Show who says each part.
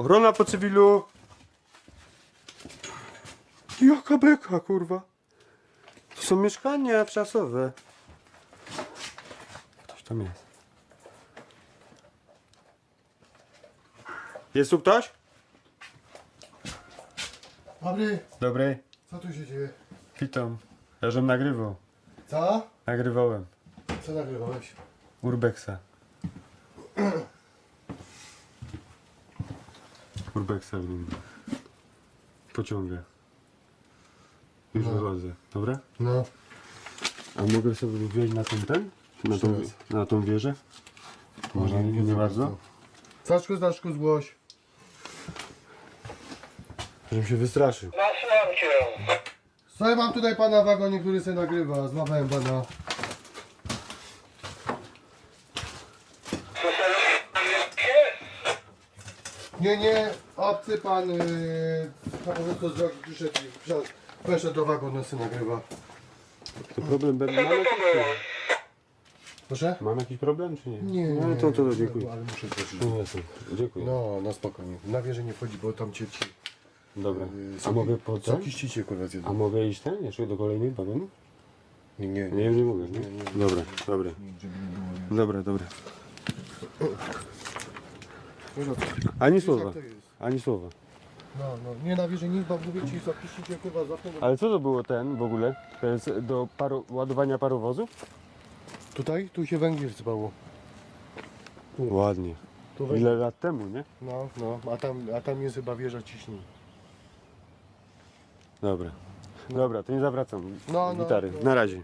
Speaker 1: Ochrona po cywilu. Jaka beka, kurwa. To są mieszkania czasowe. Ktoś tam jest. Jest tu ktoś?
Speaker 2: Dobry,
Speaker 1: Dobry.
Speaker 2: co tu się dzieje?
Speaker 1: Witam. Ja żem nagrywał.
Speaker 2: Co?
Speaker 1: Nagrywałem.
Speaker 2: Co nagrywałeś?
Speaker 1: Urbexa. Urbexa w nim. Pociągę. Już
Speaker 2: No.
Speaker 1: wychodzę. Dobra?
Speaker 2: No.
Speaker 1: A mogę sobie wejść na ten ten? Na tą, na tą wieżę? Może nie, nie bardzo?
Speaker 2: Zaczku, zaczku, zgłoś.
Speaker 1: Żebym się wystraszył.
Speaker 3: Nasłam cię.
Speaker 2: Słuchaj, mam tutaj pana wagonie, który sobie nagrywa. Złapałem pana. Nie, nie, obcy pan yy, na powrót z drogi przyszedł i wsiadł- weszedł do wagonu, sobie nagrywa.
Speaker 1: To problem będzie.
Speaker 3: Co
Speaker 1: Mam
Speaker 3: to
Speaker 1: jakiś,
Speaker 3: było?
Speaker 2: Proszę?
Speaker 1: mam jakiś problem czy nie?
Speaker 2: Nie,
Speaker 1: No to, to, to dziękuję.
Speaker 2: Ale muszę zgłosić.
Speaker 1: No, jasne. Dziękuję.
Speaker 2: No, no spokojnie. Na wieżę nie wchodzi, bo tam cię ci...
Speaker 1: Dobra.
Speaker 2: Yy,
Speaker 1: A mogę po co?
Speaker 2: Soki ścicie, kurwa,
Speaker 1: A
Speaker 2: zjedzą.
Speaker 1: mogę iść ten? Jeszcze do kolejnych wagonów?
Speaker 2: Nie, nie,
Speaker 1: Nie, nie mogę. Nie? Dobra, dobra.
Speaker 2: Żeby nie było, nie.
Speaker 1: Dobra, dobra. Ani słowa.
Speaker 2: to jest.
Speaker 1: Ani słowa.
Speaker 2: No, no, nie na wieży nic, bo mówię ci, ścicie, kurwa, złapną.
Speaker 1: Ale co to było ten w ogóle? To jest do paro, ładowania parowozów?
Speaker 2: Tutaj? Tu się węgiel sypało.
Speaker 1: Ładnie.
Speaker 2: Tu węgiel.
Speaker 1: Ile lat temu, nie?
Speaker 2: No, no, a tam, a tam jest chyba wieża ciśnień.
Speaker 1: Dobra. Dobra, to nie zawracam
Speaker 2: No, no,
Speaker 1: gitary.
Speaker 2: no.
Speaker 1: Na razie.